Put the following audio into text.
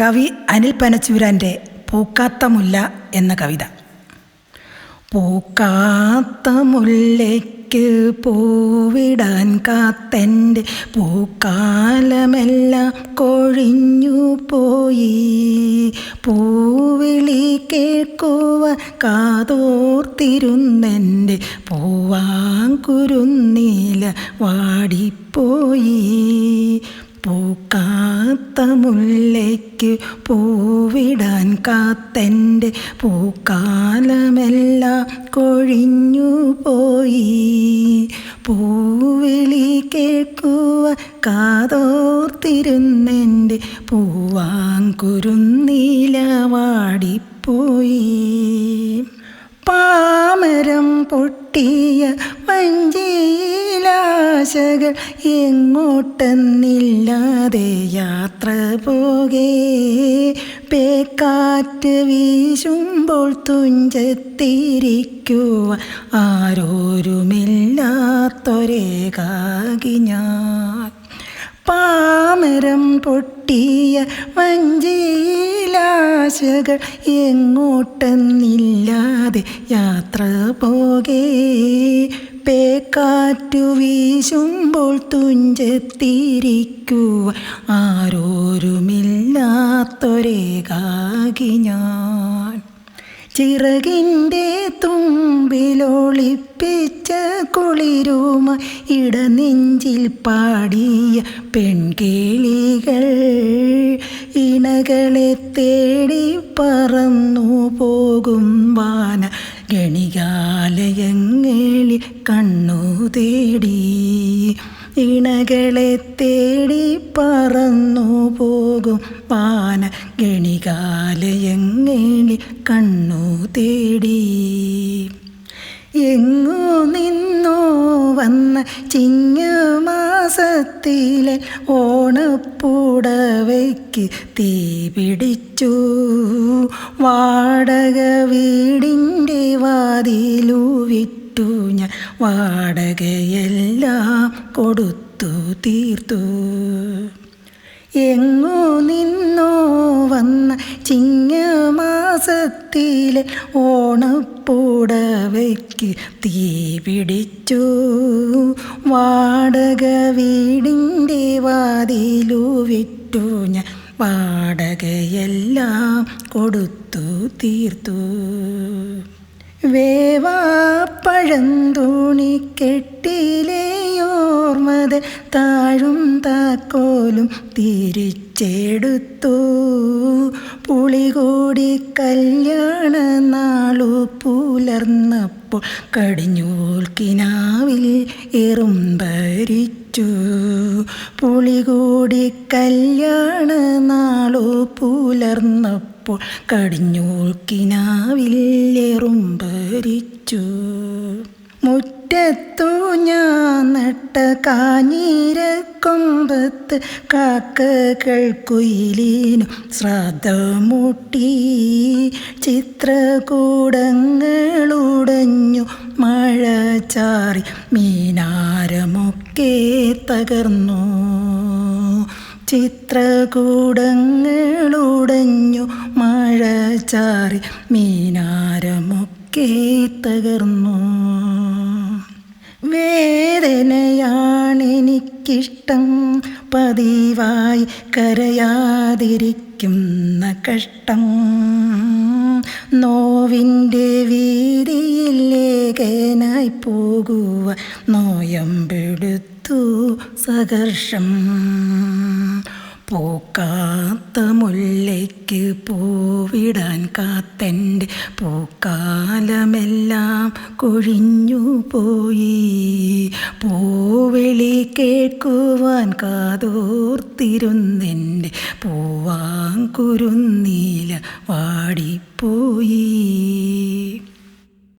കവി അനിൽ പനച്ചൂരാന്റെ പൂക്കാത്ത മുല്ല എന്ന കവിത. പൂക്കാത്ത മുല്ലയ്ക്ക് പൂവിടാൻ കാത്തന്റെ പൂക്കാലമെല്ലാം കൊഴിഞ്ഞു പോയി. പൂവിളി കേൾക്കുവ കാതോർത്തിരുന്നെന്റെ പൂവാങ്കുരുന്നീല വാടിപ്പോയി. പൂക്കാത്ത മുല്ലയ്ക്ക് പൂവിടാൻ കാത്തന്റെ പൂക്കാലമെല്ലാം കൊഴിഞ്ഞു പോയി. പൂവിളി കേൾക്കുവ കാതോർത്തിരുന്നെന്റെ പൂവാങ്കുരുന്നീല വാടിപ്പോയി പാമരം പൊട്ടിയ വഞ്ചിയിലാശകൾ എങ്ങോട്ടെന്നില്ലാതെ യാത്ര പോകേ. പേക്കാറ്റ് വീശുമ്പോൾ തുഞ്ചത്തിരിക്കുക. ആരോരുമില്ലാത്തൊരേകാകി ഞാൻ. പാമരം പൊട്ടിയ വഞ്ചിയിലാശകൾ എങ്ങോട്ടെന്നില്ലാതെ യാത്ര പോകേ. പേക്കാറ്റു വീശുമ്പോൾ തുഞ്ചത്തിരിക്കുക ആരോരുമില്ലാത്തൊരേകാകി ഞാൻ. ചിറകിന്റെ തുമ്പിലൊളിപ്പിച്ച കുളിരുമ ഇടനെഞ്ചിൽ പാടിയ പെൺകിളികൾ. ഇണകളെ തേടി പറന്നു പോകും വാന ഗണികാലയങ്ങളിൽ കണ്ണു തേടി ഇണകളെ തേടി പറന്നു പോകും പാന ഗണികാലയങ്ങേളി കണ്ണു തേടി. എങ്ങു നിന്നോ വന്ന ചിങ്ങമാസത്തിലെ ഓണപ്പുടവയ്ക്ക് തീ പിടിച്ചു. വാടക വീടിന്റെ വാതിലു വിറ്റു ഞാൻ വാടകയെല്ലാം കൊടുത്തു തീർത്തു. എങ്ങോ നിന്നോ വന്ന ചിങ്ങമാസത്തിലെ ഓണപ്പുടവയ്ക്ക് തീ പിടിച്ചു. വാടക വീടിന്റെ വാതിലു വിറ്റു ഞാൻ വാടകയെല്ലാം കൊടുത്തു തീർത്തു. വേവാപ്പഴന്തൂണി കെട്ടിലേയോർമത് താഴും താക്കോലും തിരിച്ചെടുത്തു. പുളികൂടി കല്യാണ നാളു പുലർന്നപ്പോൾ കടിഞ്ഞൂൽക്കിനാവിൽ ഭരിച്ചു. പുളികൂടി കല്യാണ നാളു പുലർന്നപ്പോൾ കടിഞ്ഞൂൽക്കിനാവിൽ എറുമ്പരിച്ചു മുറ്റത്തു ഞാൻ നട്ട കാഞ്ഞീരക്കൊമ്പത്ത് കാക്കകൾ കുയിലിനു ശ്രദ്ധമുട്ടി. ചിത്രകൂടങ്ങളുടഞ്ഞു മഴ ചാറി മീനാരമൊക്കെ തകർന്നു. ചിത്രകൂടങ്ങളുടഞ്ഞു മഴ ചാറി മീനാരമൊക്കെ തകർന്നു. വേദനയാണെനിക്കിഷ്ടം പതിവായി കരയാതിരിക്കുന്ന കഷ്ടം. നോവിന്റെ വീതിയിലേകനായി പോകുവ. നോയമ്പെടുത്തു സഘർഷം പൂക്കാത്ത മുല്ലയ്ക്ക് പൂവിടാൻ കാത്തന്റെ പൂക്കാലമെല്ലാം കൊഴിഞ്ഞു പോയി. പൂവിളി കേൾക്കുവാൻ കാതോർത്തിരുന്നെന്റെ പൂവാങ്കുരുന്നീല വാടിപ്പോയി.